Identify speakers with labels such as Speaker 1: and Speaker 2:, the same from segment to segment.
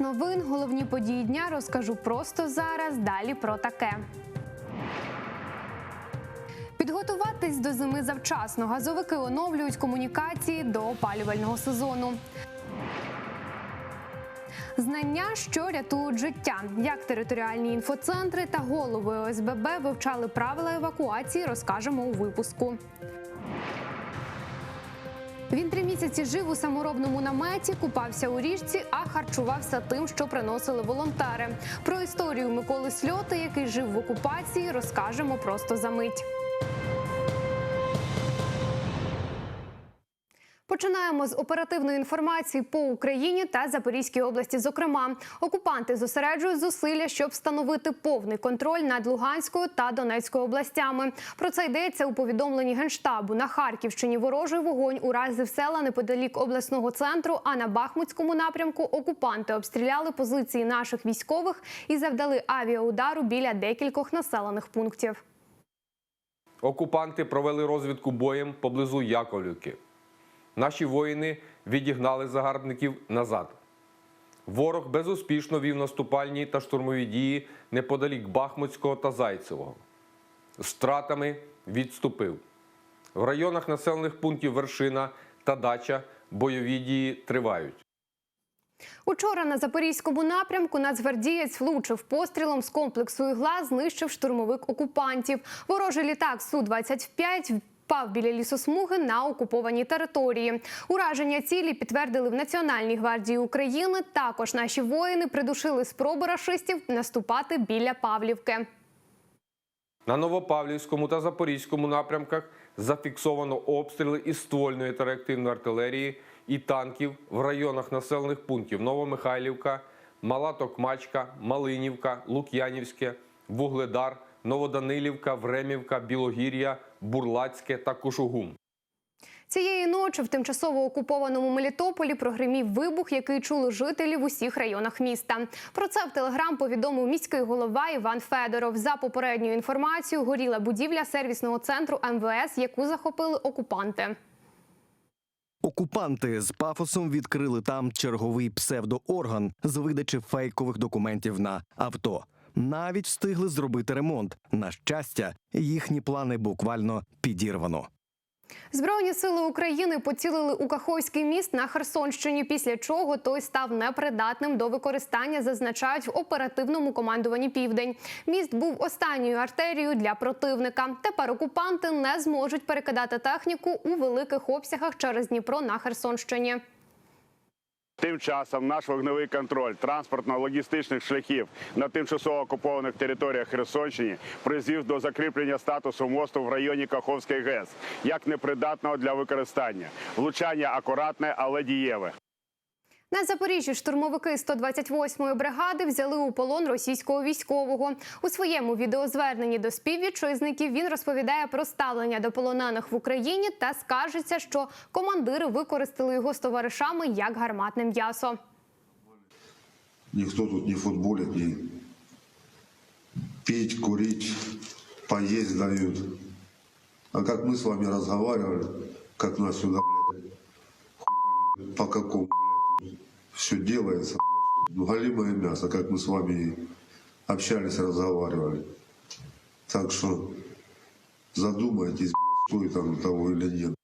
Speaker 1: новин. Головні події дня розкажу просто зараз. Далі про таке. Підготуватись до зими завчасно. Газовики оновлюють комунікації до опалювального сезону. Знання, що рятують життя, як територіальні інфоцентри та голови ОСББ вивчали правила евакуації, розкажемо у випуску. Він три місяці жив у саморобному наметі, купався у річці, а харчувався тим, що приносили волонтери. Про історію Миколи Сльоти, який жив в окупації, розкажемо просто за мить. Починаємо з оперативної інформації по Україні та Запорізькій області. Зокрема, окупанти зосереджують зусилля, щоб встановити повний контроль над Луганською та Донецькою областями. Про це йдеться у повідомленні генштабу. На Харківщині ворожий вогонь уразив села неподалік обласного центру. А на Бахмутському напрямку окупанти обстріляли позиції наших військових і завдали авіаудару біля декількох населених пунктів.
Speaker 2: Окупанти провели розвідку боєм поблизу Яковлівки. Наші воїни відігнали загарбників назад. Ворог безуспішно вів наступальні та штурмові дії неподалік Бахмутського та Зайцевого. З Стратами відступив. В районах населених пунктів Вершина та Дача бойові дії тривають.
Speaker 1: Учора на запорізькому напрямку нацгвардієць влучив пострілом з комплексу ігла, знищив штурмовик окупантів. Ворожий літак су 25 Впав біля лісосмуги на окупованій території. Ураження цілі підтвердили в Національній гвардії України. Також наші воїни придушили спроби рашистів наступати біля Павлівки.
Speaker 2: На Новопавлівському та Запорізькому напрямках зафіксовано обстріли із ствольної та реактивної артилерії і танків в районах населених пунктів Новомихайлівка, Мала Токмачка, Малинівка, Лук'янівське, Вугледар, Новоданилівка, Времівка, Білогір'я, Бурлацьке та Кушугум.
Speaker 1: Цієї ночі в тимчасово окупованому Мелітополі прогримів вибух, який чули жителі в усіх районах міста. Про це в телеграм повідомив міський голова Іван Федоров. За попередньою інформацією, горіла будівля сервісного центру МВС, яку захопили окупанти.
Speaker 3: Окупанти з пафосом відкрили там черговий псевдоорган з видачі фейкових документів на авто. Навіть встигли зробити ремонт. На щастя, їхні плани буквально підірвано.
Speaker 1: Збройні сили України поцілили у Каховський міст на Херсонщині, після чого той став непридатним до використання, зазначають в оперативному командуванні Південь. Міст був останньою артерією для противника. Тепер окупанти не зможуть перекидати техніку у великих обсягах через Дніпро на Херсонщині.
Speaker 4: Тим часом наш вогневий контроль транспортно-логістичних шляхів на тимчасово окупованих територіях Херсонщини призвів до закріплення статусу мосту в районі Каховської ГЕС як непридатного для використання. Влучання акуратне, але дієве.
Speaker 1: На Запоріжжі штурмовики 128-ї бригади взяли у полон російського військового. У своєму відеозверненні до співвітчизників він розповідає про ставлення до полонених в Україні та скаржиться, що командири використали його з товаришами як гарматне м'ясо.
Speaker 5: Никто тут не футболит, не пить, курить, поесть дают. А как мы с вами разговаривали, как нас блядь, по какому, все делается, ну, голимое мясо, как мы с вами общались, разговаривали. Так что задумайтесь, блядь, стоит оно того или нет.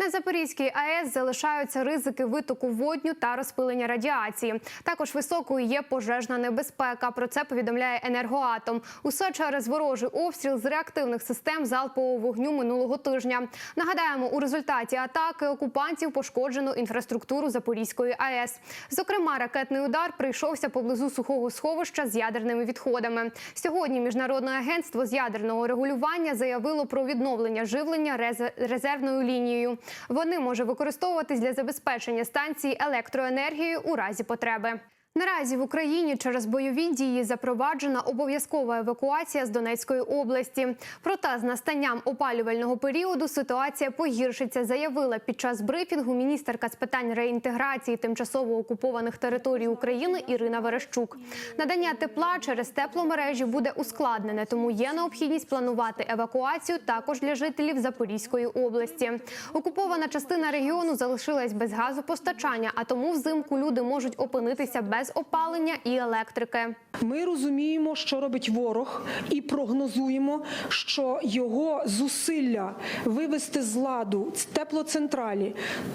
Speaker 1: На Запорізькій АЕС залишаються ризики витоку водню та розпилення радіації. Також високою є пожежна небезпека. Про це повідомляє енергоатом. Усе через ворожий обстріл з реактивних систем залпового вогню минулого тижня. Нагадаємо, у результаті атаки окупантів пошкоджено інфраструктуру Запорізької АЕС. Зокрема, ракетний удар прийшовся поблизу сухого сховища з ядерними відходами. Сьогодні міжнародне агентство з ядерного регулювання заявило про відновлення живлення резервною лінією. Вони може використовуватись для забезпечення станції електроенергією у разі потреби. Наразі в Україні через бойові дії запроваджена обов'язкова евакуація з Донецької області. Проте з настанням опалювального періоду ситуація погіршиться, заявила під час брифінгу міністерка з питань реінтеграції тимчасово окупованих територій України Ірина Верещук. Надання тепла через тепломережі буде ускладнене, тому є необхідність планувати евакуацію також для жителів Запорізької області. Окупована частина регіону залишилась без газопостачання, а тому взимку люди можуть опинитися без без опалення і електрики.
Speaker 6: Ми розуміємо, що робить ворог, і прогнозуємо, що його зусилля вивести з ладу теплоцентралі,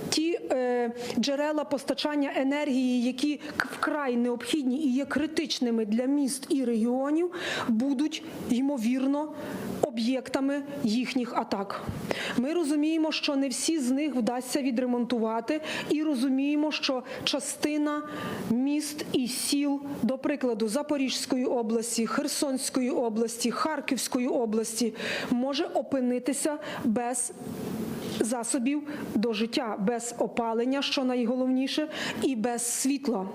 Speaker 6: ті е, джерела постачання енергії, які вкрай необхідні і є критичними для міст і регіонів, будуть ймовірно об'єктами їхніх атак. Ми розуміємо, що не всі з них вдасться відремонтувати, і розуміємо, що частина міст і сіл, до прикладу, Запорізької області, Херсонської області, Харківської області, може опинитися без засобів до життя, без опалення, що найголовніше, і без світла.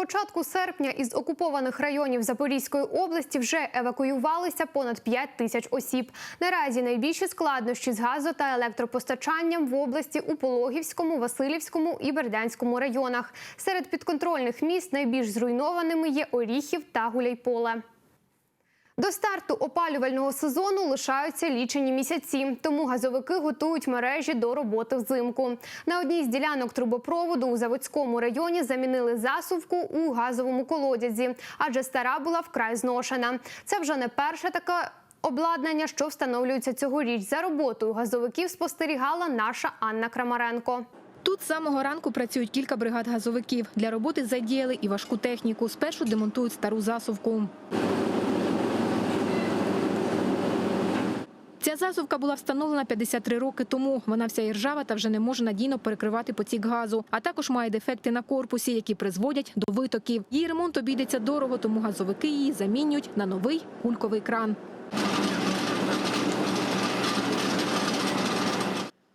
Speaker 1: Початку серпня із окупованих районів Запорізької області вже евакуювалися понад 5 тисяч осіб. Наразі найбільші складнощі з газо та електропостачанням в області у Пологівському, Васильівському і Бердянському районах. Серед підконтрольних міст найбільш зруйнованими є Оріхів та Гуляйполе. До старту опалювального сезону лишаються лічені місяці, тому газовики готують мережі до роботи взимку. На одній з ділянок трубопроводу у Заводському районі замінили засувку у газовому колодязі, адже стара була вкрай зношена. Це вже не перше таке обладнання, що встановлюється цьогоріч. За роботою газовиків спостерігала наша Анна Крамаренко.
Speaker 7: Тут з самого ранку працюють кілька бригад газовиків. Для роботи задіяли і важку техніку. Спершу демонтують стару засувку. Ця засувка була встановлена 53 роки тому. Вона вся іржава та вже не може надійно перекривати потік газу. А також має дефекти на корпусі, які призводять до витоків. Її ремонт обійдеться дорого, тому газовики її замінюють на новий кульковий кран.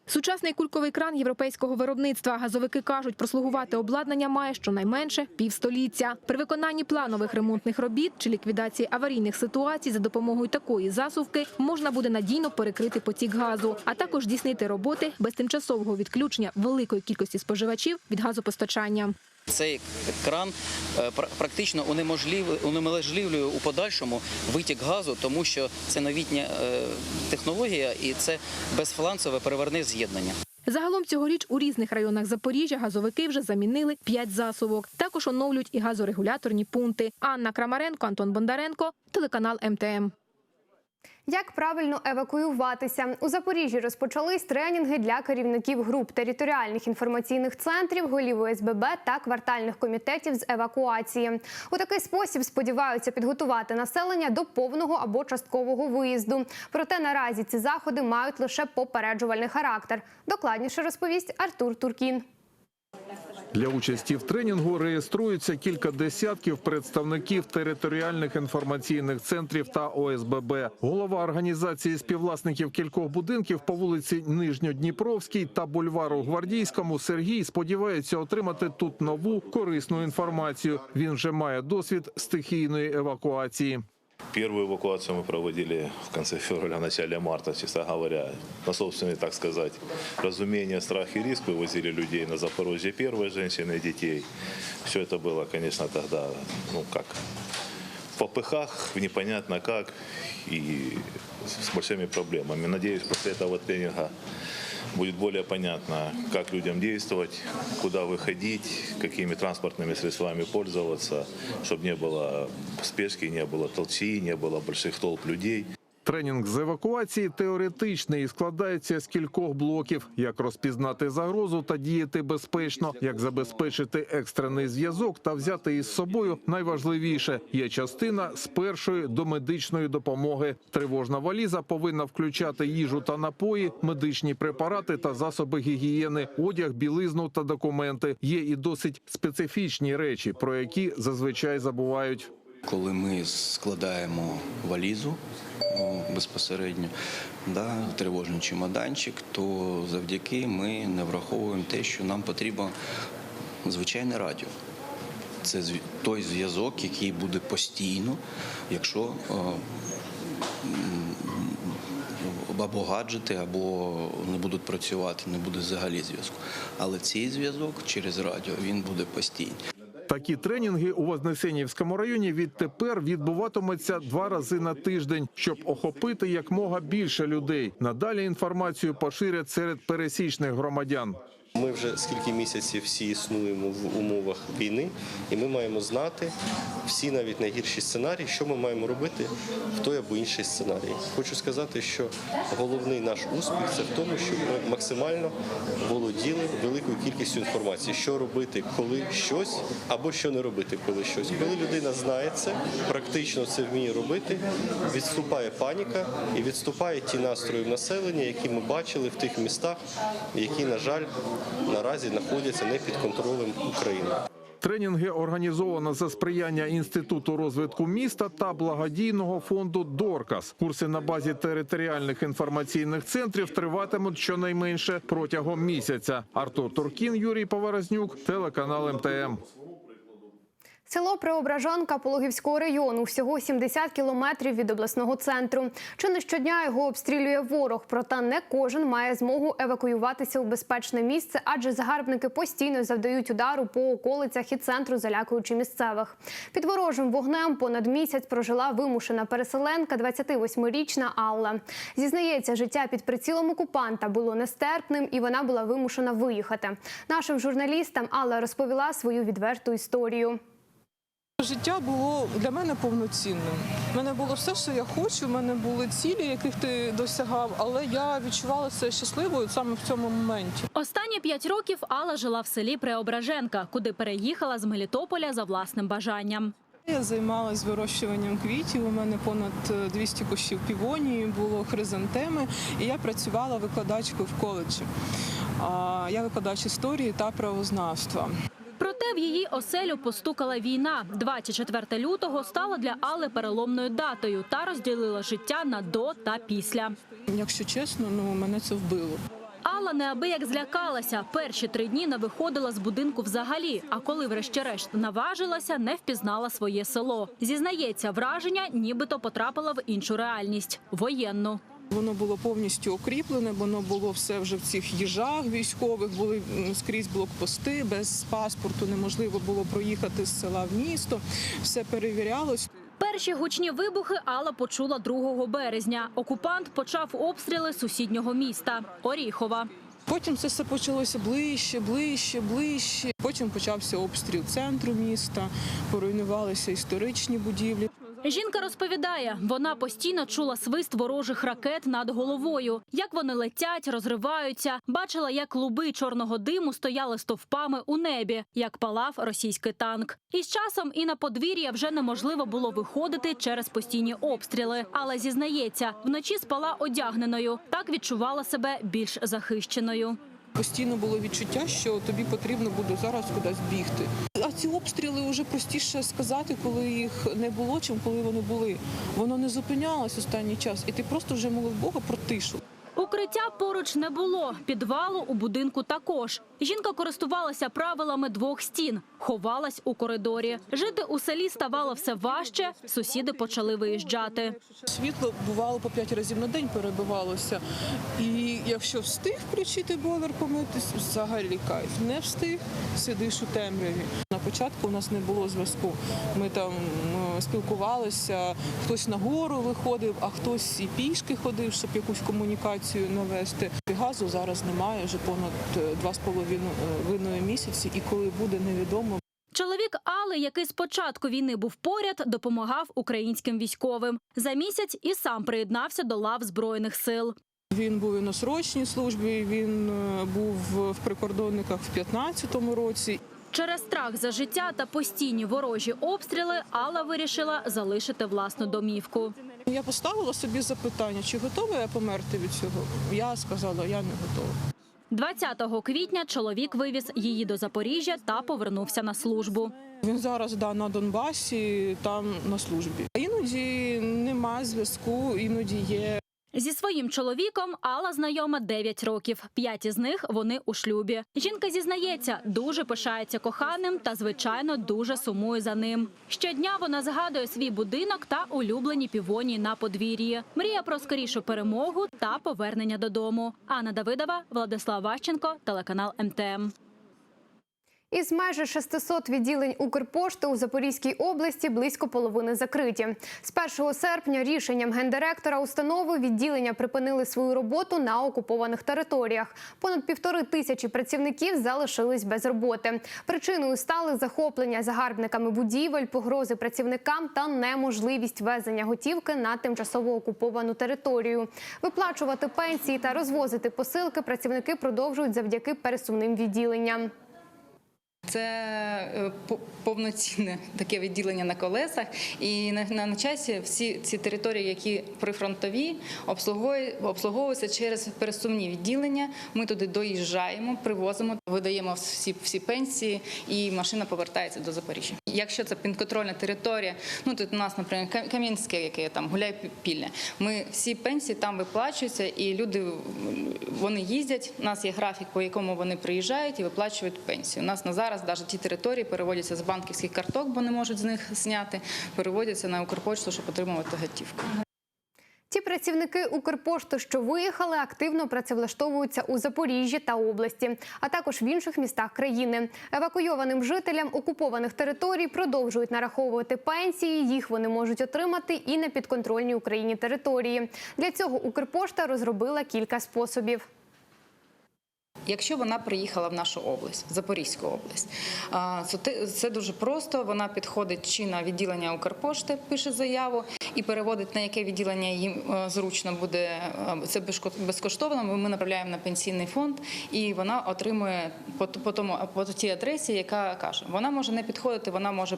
Speaker 7: Сучасний кульковий кран європейського виробництва. Газовики кажуть, прослугувати обладнання має щонайменше півстоліття. При виконанні планових ремонтних робіт чи ліквідації аварійних ситуацій за допомогою такої засувки можна буде надійно перекрити потік газу, а також здійснити роботи без тимчасового відключення великої кількості споживачів від газопостачання.
Speaker 8: Цей кран е, практично унеможлив- унеможливлює у подальшому витік газу, тому що це новітня е, технологія і це безфланцеве переверне з'єднання.
Speaker 7: Загалом цьогоріч у різних районах Запоріжжя газовики вже замінили п'ять засувок. Також оновлюють і газорегуляторні пункти. Анна Крамаренко, Антон Бондаренко, телеканал МТМ.
Speaker 1: Як правильно евакуюватися у Запоріжжі розпочались тренінги для керівників груп територіальних інформаційних центрів, голів ОСББ та квартальних комітетів з евакуації. У такий спосіб сподіваються підготувати населення до повного або часткового виїзду. Проте наразі ці заходи мають лише попереджувальний характер. Докладніше розповість Артур Туркін.
Speaker 9: Для участі в тренінгу реєструються кілька десятків представників територіальних інформаційних центрів та ОСББ. Голова організації співвласників кількох будинків по вулиці Нижньодніпровській та бульвару Гвардійському Сергій сподівається отримати тут нову корисну інформацію. Він вже має досвід стихійної евакуації.
Speaker 10: Первую эвакуацию мы проводили в конце февраля, начале марта, честно говоря, на собственный, так сказать, разумение, страх и риск. Вывозили людей на Запорожье первой женщин и детей. Все это было, конечно, тогда, ну как, в попыхах, непонятно как и с большими проблемами. Надеюсь, после этого тренинга будет более понятно, как людям действовать, куда выходить, какими транспортными средствами пользоваться, чтобы не было спешки, не было толчи, не было больших толп людей.
Speaker 9: Тренінг з евакуації теоретичний і складається з кількох блоків: як розпізнати загрозу та діяти безпечно, як забезпечити екстрений зв'язок та взяти із собою найважливіше є частина з першої до медичної допомоги. Тривожна валіза повинна включати їжу та напої, медичні препарати та засоби гігієни, одяг, білизну та документи. Є і досить специфічні речі, про які зазвичай забувають.
Speaker 11: Коли ми складаємо валізу безпосередньо, да, тривожний чемоданчик, то завдяки ми не враховуємо те, що нам потрібно звичайне радіо. Це той зв'язок, який буде постійно, якщо е, або гаджети, або не будуть працювати, не буде взагалі зв'язку. Але цей зв'язок через радіо він буде постійний.
Speaker 9: Такі тренінги у Вознесенівському районі відтепер відбуватимуться два рази на тиждень, щоб охопити якмога більше людей. Надалі інформацію поширять серед пересічних громадян.
Speaker 12: Ми вже скільки місяців всі існуємо в умовах війни, і ми маємо знати всі навіть найгірші сценарії, що ми маємо робити в той або інший сценарій. Хочу сказати, що головний наш успіх це в тому, щоб ми максимально володіли великою кількістю інформації, що робити, коли щось, або що не робити, коли щось. Коли людина знає це, практично це вміє робити, відступає паніка і відступає ті настрої населення, які ми бачили в тих містах, які, на жаль, наразі знаходяться не під контролем України.
Speaker 9: Тренінги організовано за сприяння Інституту розвитку міста та благодійного фонду Доркас. Курси на базі територіальних інформаційних центрів триватимуть щонайменше протягом місяця. Артур Туркін, Юрій Поворознюк, телеканал МТМ.
Speaker 1: Село Преображанка Пологівського району всього 70 кілометрів від обласного центру. Чи не щодня його обстрілює ворог, проте не кожен має змогу евакуюватися у безпечне місце, адже загарбники постійно завдають удару по околицях і центру, залякуючи місцевих. Під ворожим вогнем понад місяць прожила вимушена переселенка, 28-річна Алла. Зізнається, життя під прицілом окупанта було нестерпним, і вона була вимушена виїхати. Нашим журналістам Алла розповіла свою відверту історію.
Speaker 13: Життя було для мене повноцінним. У мене було все, що я хочу. У мене були цілі, яких ти досягав, але я відчувала себе щасливою саме в цьому моменті.
Speaker 14: Останні п'ять років Алла жила в селі Преображенка, куди переїхала з Мелітополя за власним бажанням.
Speaker 13: Я займалась вирощуванням квітів. У мене понад е, 200 кущів півонії, було хризантеми, і я працювала викладачкою в коледжі. Я викладач історії та правознавства.
Speaker 14: Проте в її оселю постукала війна. 24 лютого стала для Алли переломною датою та розділила життя на до та після.
Speaker 13: Якщо чесно, ну мене це вбило.
Speaker 14: Алла неабияк злякалася. Перші три дні не виходила з будинку взагалі. А коли, врешті-решт, наважилася, не впізнала своє село. Зізнається, враження, нібито потрапила в іншу реальність воєнну.
Speaker 13: Воно було повністю окріплене, воно було все вже в цих їжах військових, були скрізь блокпости, без паспорту неможливо було проїхати з села в місто. Все перевірялось.
Speaker 14: Перші гучні вибухи Алла почула 2 березня. Окупант почав обстріли сусіднього міста Оріхова.
Speaker 13: Потім це все почалося ближче, ближче, ближче. Потім почався обстріл центру міста, поруйнувалися історичні будівлі.
Speaker 14: Жінка розповідає, вона постійно чула свист ворожих ракет над головою, як вони летять, розриваються. Бачила, як клуби чорного диму стояли стовпами у небі, як палав російський танк. І з часом і на подвір'я вже неможливо було виходити через постійні обстріли. Але зізнається, вночі спала одягненою. Так відчувала себе більш захищеною.
Speaker 13: Постійно було відчуття, що тобі потрібно буде зараз кудись бігти. А ці обстріли вже простіше сказати, коли їх не було, чим коли вони були. Воно не зупинялось останній час, і ти просто вже молив Бога про тишу.
Speaker 14: Укриття поруч не було, підвалу у будинку також. Жінка користувалася правилами двох стін, ховалась у коридорі. Жити у селі ставало все важче. Сусіди почали виїжджати.
Speaker 13: Світло бувало по п'ять разів на день перебивалося. І якщо встиг включити бойлер, помитись, взагалі кайф. Не встиг, сидиш у темряві. На початку у нас не було зв'язку. Ми там е, спілкувалися, хтось на гору виходив, а хтось і пішки ходив, щоб якусь комунікацію навести. Газу зараз немає вже понад е, два з половиною місяці, і коли буде невідомо.
Speaker 14: Чоловік Алли, який з початку війни був поряд, допомагав українським військовим. За місяць і сам приєднався до лав збройних сил.
Speaker 13: Він був і на срочній службі. Він е, був в прикордонниках в 15-му році.
Speaker 14: Через страх за життя та постійні ворожі обстріли Алла вирішила залишити власну домівку.
Speaker 13: Я поставила собі запитання, чи готова я померти від цього. Я сказала, я не готова.
Speaker 14: 20 квітня чоловік вивіз її до Запоріжжя та повернувся на службу.
Speaker 13: Він зараз да, на Донбасі, там на службі. Іноді немає зв'язку, іноді є.
Speaker 14: Зі своїм чоловіком Алла знайома 9 років. П'ять із них вони у шлюбі. Жінка зізнається, дуже пишається коханим та, звичайно, дуже сумує за ним. Щодня вона згадує свій будинок та улюблені півонії на подвір'ї. Мріє про скорішу перемогу та повернення додому. Анна Давидова, Владислав Ващенко, телеканал МТМ.
Speaker 1: Із майже 600 відділень Укрпошти у Запорізькій області близько половини закриті. З 1 серпня рішенням гендиректора установи відділення припинили свою роботу на окупованих територіях. Понад півтори тисячі працівників залишились без роботи. Причиною стали захоплення загарбниками будівель, погрози працівникам та неможливість везення готівки на тимчасово окуповану територію. Виплачувати пенсії та розвозити посилки працівники продовжують завдяки пересувним відділенням.
Speaker 15: Це е, по- повноцінне таке відділення на колесах, і на, на, часі всі ці території, які прифронтові, обслуговуються через пересувні відділення. Ми туди доїжджаємо, привозимо, видаємо всі, всі пенсії, і машина повертається до Запоріжжя. Якщо це підконтрольна територія, ну тут у нас, наприклад, Кам- Кам'янське, яке там гуляй пілля. Ми всі пенсії там виплачуються, і люди вони їздять. У нас є графік, по якому вони приїжджають і виплачують пенсію. У нас на зараз навіть ті території переводяться з банківських карток, бо не можуть з них зняти, переводяться на Укрпочту, щоб отримувати готівку.
Speaker 1: Ті працівники Укрпошти, що виїхали, активно працевлаштовуються у Запоріжжі та області, а також в інших містах країни. Евакуйованим жителям окупованих територій продовжують нараховувати пенсії. Їх вони можуть отримати і на підконтрольній Україні території. Для цього Укрпошта розробила кілька способів.
Speaker 15: Якщо вона приїхала в нашу область, в Запорізьку область, це дуже просто. Вона підходить чи на відділення Укрпошти, пише заяву і переводить на яке відділення їм е, зручно буде е, це безко- безкоштовно. Ми направляємо на пенсійний фонд, і вона отримує по, тому по тій адресі, яка каже. Вона може не підходити, вона може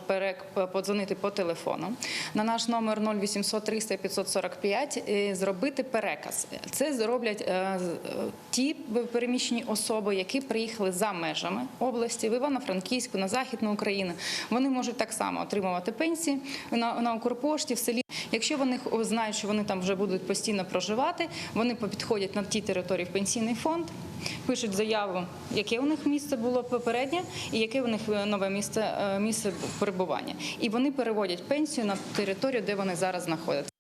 Speaker 15: подзвонити по телефону на наш номер 0800 300 545 і зробити переказ. Це зроблять е, ті переміщені особи, які приїхали за межами області в Івано-Франківську, на Західну Україну. Вони можуть так само отримувати пенсії на, на Укрпошті в селі. Якщо вони знають, що вони там вже будуть постійно проживати, вони підходять на ті території в пенсійний фонд, пишуть заяву, яке у них місце було попереднє, і яке у них е, нове місце, е, місце перебування. І вони переводять пенсію на територію, де вони зараз знаходяться.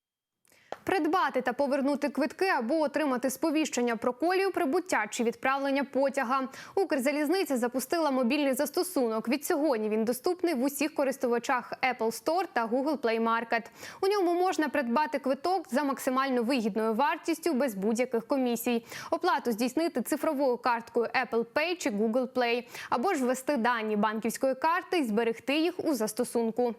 Speaker 1: Придбати та повернути квитки або отримати сповіщення про колію прибуття чи відправлення потяга. Укрзалізниця запустила мобільний застосунок. Від сьогодні він доступний в усіх користувачах Apple Store та Google Play Market. У ньому можна придбати квиток за максимально вигідною вартістю без будь-яких комісій. Оплату здійснити цифровою карткою Apple Pay чи Google Play, або ж ввести дані банківської карти і зберегти їх у застосунку.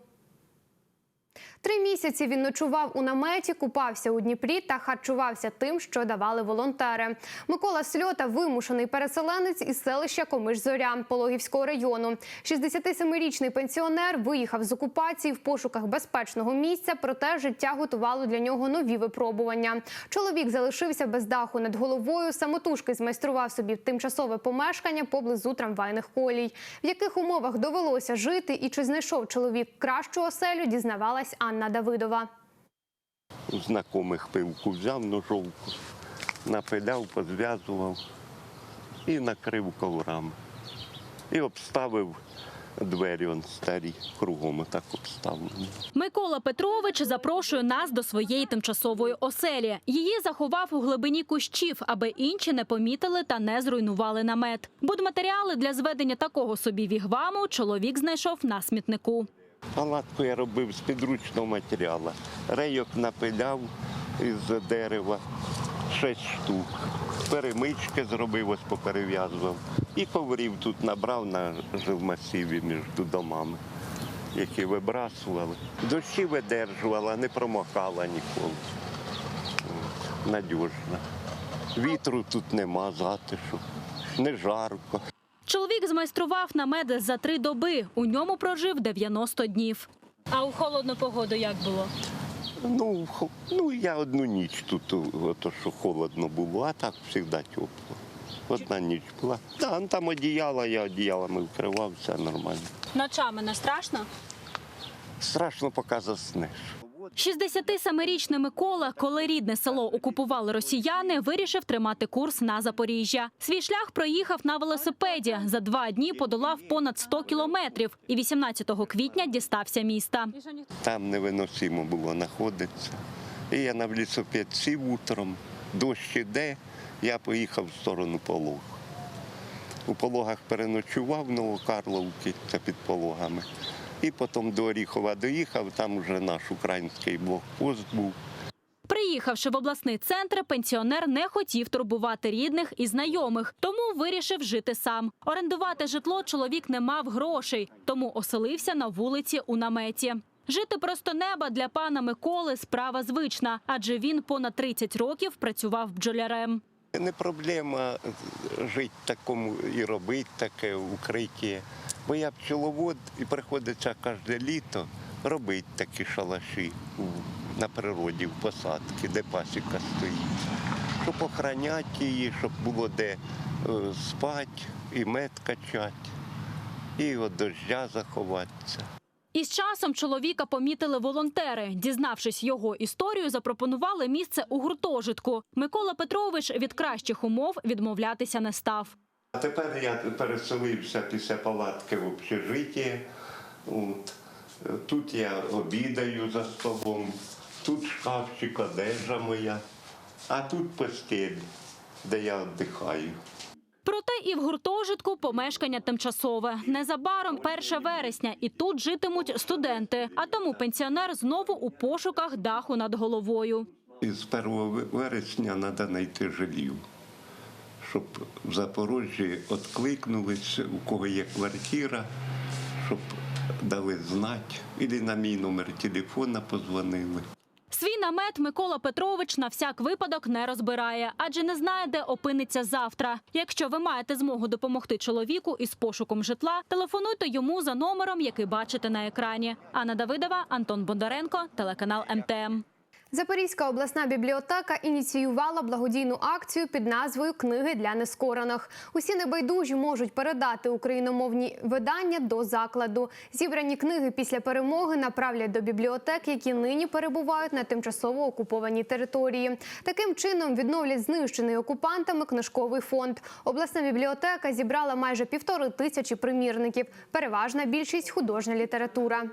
Speaker 1: Три місяці він ночував у наметі, купався у Дніпрі та харчувався тим, що давали волонтери. Микола Сльота вимушений переселенець із селища Комиш-Зоря Пологівського району. 67-річний пенсіонер виїхав з окупації в пошуках безпечного місця, проте життя готувало для нього нові випробування. Чоловік залишився без даху над головою. Самотужки змайстрував собі тимчасове помешкання поблизу трамвайних колій. В яких умовах довелося жити і чи знайшов чоловік кращу оселю, дізнавалась Анна Давидова.
Speaker 16: у знайомих пивку взяв ножовку, напиляв, позв'язував і накрив коврами. І обставив двері он старі, кругом отак обставлені.
Speaker 14: Микола Петрович запрошує нас до своєї тимчасової оселі. Її заховав у глибині кущів, аби інші не помітили та не зруйнували намет. Будматеріали для зведення такого собі вігваму чоловік знайшов на смітнику.
Speaker 16: Палатку я робив з підручного матеріалу. Рейок напиляв із дерева, шість штук. Перемички зробив, ось поперев'язував. І коврів тут набрав на жилмасиві між домами, які вибрасували. Дощі видержувала, не промокала ніколи. Надіжна. Вітру тут нема, затишу, не жарко.
Speaker 14: Чоловік змайстрував намет за три доби. У ньому прожив 90 днів. А у холодну погоду як було?
Speaker 16: Ну, ну я одну ніч тут, ото що холодно було, а так завжди тепло. Одна ніч була. Да, ну, там одіяла, я одіялами вкривав, все нормально.
Speaker 14: Ночами не страшно?
Speaker 16: Страшно, поки заснеш.
Speaker 14: 67-річний Микола, коли рідне село окупували росіяни, вирішив тримати курс на Запоріжжя. Свій шлях проїхав на велосипеді. За два дні подолав понад 100 кілометрів і 18 квітня дістався міста.
Speaker 16: Там невиносимо було знаходитися. І я на велосипед сів утром, дощ іде, я поїхав в сторону Полог. У пологах переночував в Новокарловці, це під пологами. І потім до Оріхова доїхав, там вже наш український блокпост був.
Speaker 14: Приїхавши в обласний центр, пенсіонер не хотів турбувати рідних і знайомих, тому вирішив жити сам. Орендувати житло чоловік не мав грошей, тому оселився на вулиці у наметі. Жити просто неба для пана Миколи справа звична, адже він понад 30 років працював бджолярем.
Speaker 16: Не проблема жити такому і робити таке укриття. Бо я пчеловод і приходиться кожне літо робити такі шалаші на природі, в посадці, де пасіка стоїть. Щоб охороняти її, щоб було де е, спати і мед качати, і від дождя заховатися.
Speaker 14: Із часом чоловіка помітили волонтери. Дізнавшись його історію, запропонували місце у гуртожитку. Микола Петрович від кращих умов відмовлятися не став.
Speaker 16: Тепер я переселився після палатки в общежиття. От. Тут я обідаю за столом, тут шкафчик, одежа моя, а тут постель, де я віддихаю.
Speaker 14: Проте і в гуртожитку помешкання тимчасове. Незабаром 1 вересня, і тут житимуть студенти. А тому пенсіонер знову у пошуках даху над головою.
Speaker 16: І з 1 вересня треба знайти жилье, щоб в Запоріжжі відкликнулись, у кого є квартира, щоб дали знати, або на мій номер телефона позвонили.
Speaker 14: Свій намет Микола Петрович на всяк випадок не розбирає, адже не знає, де опиниться завтра. Якщо ви маєте змогу допомогти чоловіку із пошуком житла, телефонуйте йому за номером, який бачите на екрані. Анна Давидова, Антон Бондаренко, телеканал МТМ.
Speaker 1: Запорізька обласна бібліотека ініціювала благодійну акцію під назвою Книги для нескорених. Усі небайдужі можуть передати україномовні видання до закладу. Зібрані книги після перемоги направлять до бібліотек, які нині перебувають на тимчасово окупованій території. Таким чином відновлять знищений окупантами книжковий фонд. Обласна бібліотека зібрала майже півтори тисячі примірників. Переважна більшість художня література.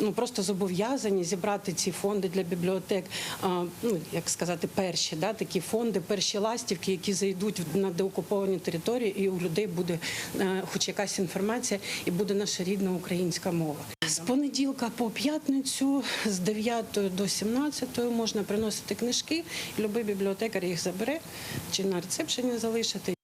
Speaker 17: Ну просто зобов'язані зібрати ці фонди для бібліотек. а, Ну як сказати, перші да такі фонди, перші ластівки, які зайдуть на деокуповані території, і у людей буде е, хоч якась інформація, і буде наша рідна українська мова. З понеділка по п'ятницю, з 9 до 17 можна приносити книжки. і Любий бібліотекар їх забере чи на рецепшені залишити.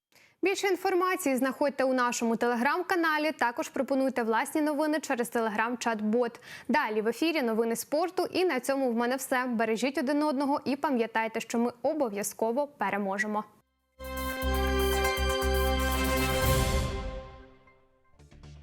Speaker 1: Більше інформації знаходьте у нашому телеграм-каналі. Також пропонуйте власні новини через телеграм-чат-бот. Далі в ефірі новини спорту. І на цьому в мене все. Бережіть один одного і пам'ятайте, що ми обов'язково переможемо.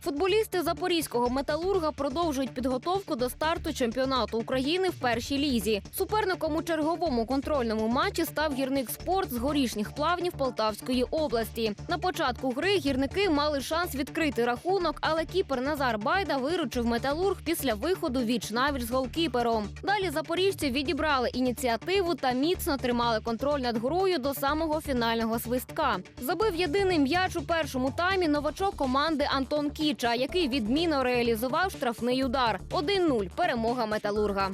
Speaker 18: Футболісти запорізького металурга продовжують підготовку до старту чемпіонату України в першій лізі. Суперником у черговому контрольному матчі став гірник спорт з горішніх плавнів Полтавської області. На початку гри гірники мали шанс відкрити рахунок, але кіпер Назар Байда виручив металург після виходу віч навіч з голкіпером. Далі запоріжці відібрали ініціативу та міцно тримали контроль над грою до самого фінального свистка. Забив єдиний м'яч у першому таймі новачок команди Антон Кіча, який відмінно реалізував штрафний удар. 1-0 – перемога металурга.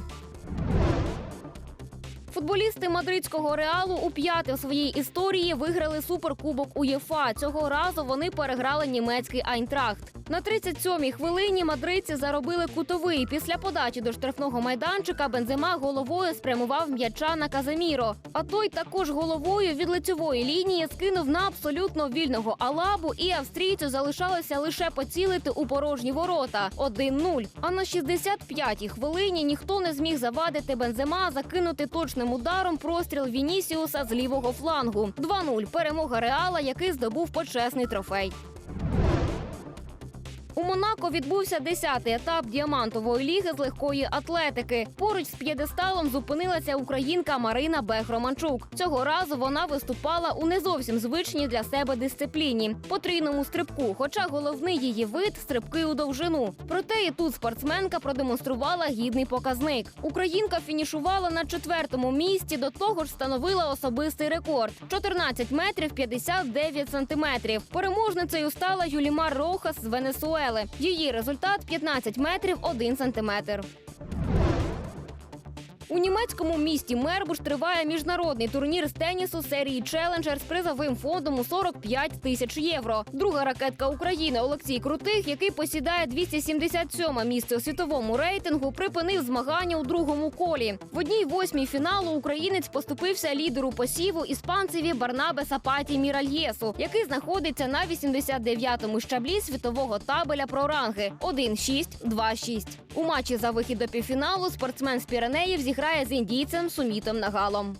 Speaker 18: Футболісти мадридського реалу у п'яте в своїй історії виграли суперкубок УЄФА. Цього разу вони переграли німецький Айнтрахт. На 37-й хвилині мадридці заробили кутовий. Після подачі до штрафного майданчика Бензема головою спрямував м'яча на Казаміро. А той також головою від лицьової лінії скинув на абсолютно вільного Алабу, і австрійцю залишалося лише поцілити у порожні ворота 1-0. А на 65-й хвилині ніхто не зміг завадити Бензема закинути точним ударом простріл Вінісіуса з лівого флангу. 2-0 – перемога Реала, який здобув почесний трофей. У Монако відбувся 10-й етап діамантової ліги з легкої атлетики. Поруч з п'єдесталом зупинилася українка Марина Бех-Романчук. Цього разу вона виступала у не зовсім звичній для себе дисципліні потрійному стрибку. Хоча головний її вид стрибки у довжину. Проте і тут спортсменка продемонструвала гідний показник. Українка фінішувала на четвертому місці. До того ж, встановила особистий рекорд 14 метрів 59 сантиметрів. Переможницею стала Юлімар Рохас з Венесуели. Її результат 15 метрів 1 сантиметр. У німецькому місті Мербуш триває міжнародний турнір з тенісу серії Челенджер з призовим фондом у 45 тисяч євро. Друга ракетка України Олексій Крутих, який посідає 277 місце у світовому рейтингу, припинив змагання у другому колі. В одній восьмій фіналу українець поступився лідеру посіву іспанцеві Барнабе Сапаті Міральєсу, який знаходиться на 89-му щаблі світового табеля про ранги 1-6, 2-6. У матчі за вихід до півфіналу спортсмен з Піренеїв зіграє з індійцем Сумітом Нагалом.